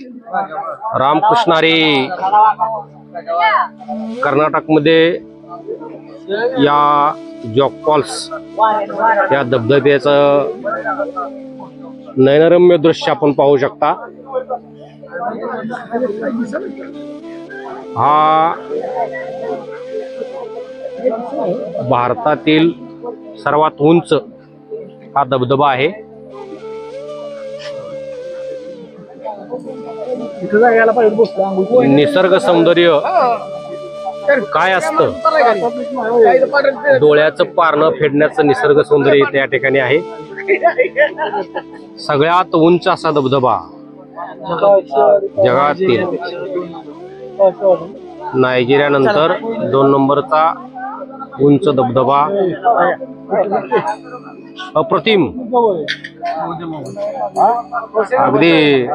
रामकृष्णारी कर्नाटकमध्ये या Jacques false या धबधब्याचं नयनरम्य दृश्य आपण पाहू शकता. हा भारतातील सर्वात उंच हा धबधबा आहे. तिथं जायला पाहिजे बसलो आंघोळ निसर्ग सौंदर्य काय असतं? डोळ्याचं पारणं फेडण्याचं निसर्ग सौंदर्य इथे या ठिकाणी आहे. सगळ्यात उंच असा धबधबा जगातील नायजेरिया नंतर दोन नंबरचा उंच धबधबा अप्रतिम. अगदी.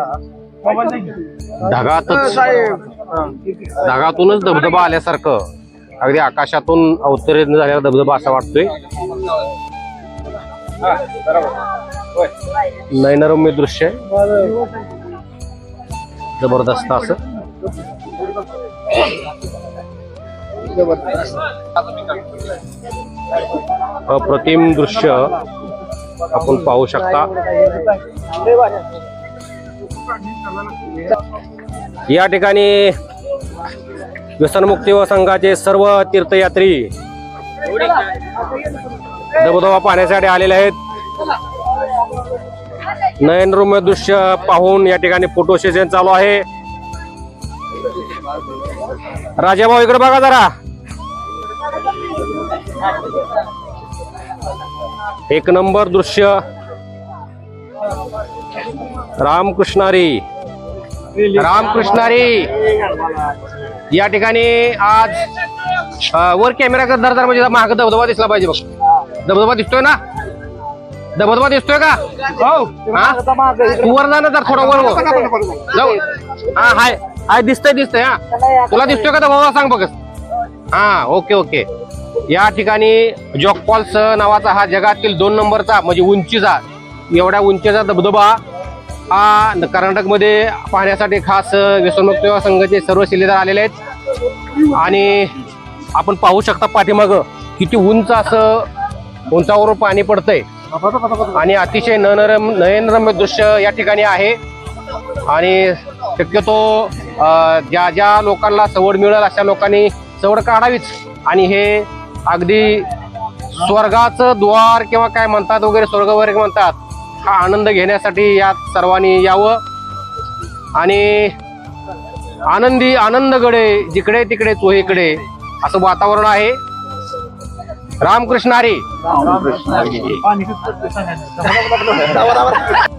ढगातच ढगातूनच धबधबा आल्यासारखं. अगदी आकाशातून अवतरण झालेला धबधबा असा वाटतोय. नयनरम्य दृश्य आहे. जबरदस्त असं. अप्रतिम दृश्य आपण पाहू शकता. या ठिकाणी व्यसनमुक्ती व संघाचे सर्व तीर्थयात्री धबधबा पाहण्यासाठी आलेले आहेत. नयनरम्य दृश्य पाहून या ठिकाणी फोटो सेशन चालू आहे. राजा भाऊ इकडे बघा जरा. एक नंबर दृश्य. रामकृष्णारी. रामकृष्णारी. या ठिकाणी आज वर कॅमेरा कर धर म्हणजे महाग धबधबा दिसला पाहिजे बघ. धबधबा दिसतोय ना? धबधबा दिसतोय का? हो. वर जा ना जर थोडा वर हो. जाऊ. हा हाय. हाय दिसतंय दिसतंय हा. तुला दिसतोय का धबधबा? सांग बघ. हा ओके ओके. या ठिकाणी जॉक नावाचा हा जगातील दोन नंबरचा म्हणजे उंचीचा एवढ्या उंचीचा धबधबा हा कर्नाटकमध्ये पाहण्यासाठी खास व्यसनमुक्त सेवा संघाचे सर्व शिलेदार आलेले आहेत. आणि आपण पाहू शकता पाठीमाग किती उंच असं उंचावरून पाणी पडतंय. आणि अतिशय ननरम नयनरम्य दृश्य या ठिकाणी आहे. आणि शक्यतो ज्या ज्या लोकांना सवड मिळेल अशा लोकांनी सवड काढावीच. आणि हे अगदी स्वर्गाचं द्वार किंवा काय म्हणतात वगैरे स्वर्ग वगैरे म्हणतात हा आनंद घेण्यासाठी यात सर्वांनी यावं. आणि आनंदी आनंदगडे जिकडे तिकडे चोहीकडे असं वातावरण आहे. रामकृष्ण हरी. पाणी